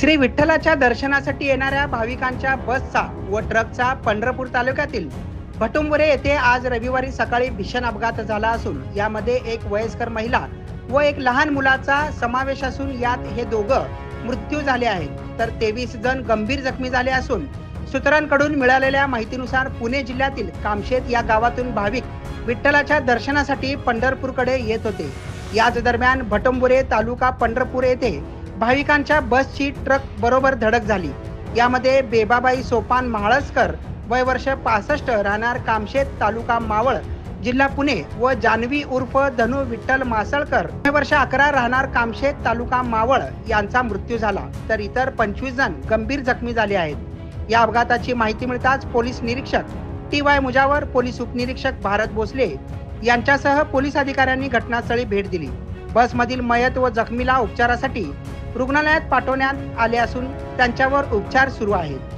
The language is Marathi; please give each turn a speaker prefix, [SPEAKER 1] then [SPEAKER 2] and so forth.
[SPEAKER 1] श्री विठ्ठलाच्या दर्शनासाठी येणाऱ्या भाविकांच्या बसचा व ट्रकचा पंढरपूर तालुक्यातील भटुंबुरे येथे आज रविवारी सकाळी भीषण अपघात झाला असून यामध्ये एक वयस्कर महिला व एक लहान मुलाचा समावेश असून यात हे दोघं मृत्यू झाले आहेत. तर तेवीस जण गंभीर जखमी झाले असून सूत्रांकडून मिळालेल्या माहितीनुसार पुणे जिल्ह्यातील कामशेत या गावातून भाविक विठ्ठलाच्या दर्शनासाठी पंढरपूरकडे येत होते. याच दरम्यान भटंबुरे तालुका पंढरपूर येथे भाविकांच्या बसची ट्रक बरोबर धडक झाली. यामध्ये बेबाबाई सोपान म्हाळसकर वय वर्ष पासष्ट राहणार कामशेत तालुका मावळ जिल्हा पुणे व जानवी उर्फ धनु विठ्ठल मासळकर वय वर्ष अकरा राहणार कामशेत तालुका मावळ यांचा मृत्यू झाला. तर इतर पंचवीस जण गंभीर जखमी झाले आहेत. या अपघाताची माहिती मिळताच पोलीस निरीक्षक टी वाय मुजावर पोलीस उपनिरीक्षक भारत भोसले यांच्यासह पोलीस अधिकाऱ्यांनी घटनास्थळी भेट दिली. बसमधील मयत व जखमीला उपचारासाठी रुग्णालयात पाठवण्यात आले असून त्यांच्यावर उपचार सुरू आहेत.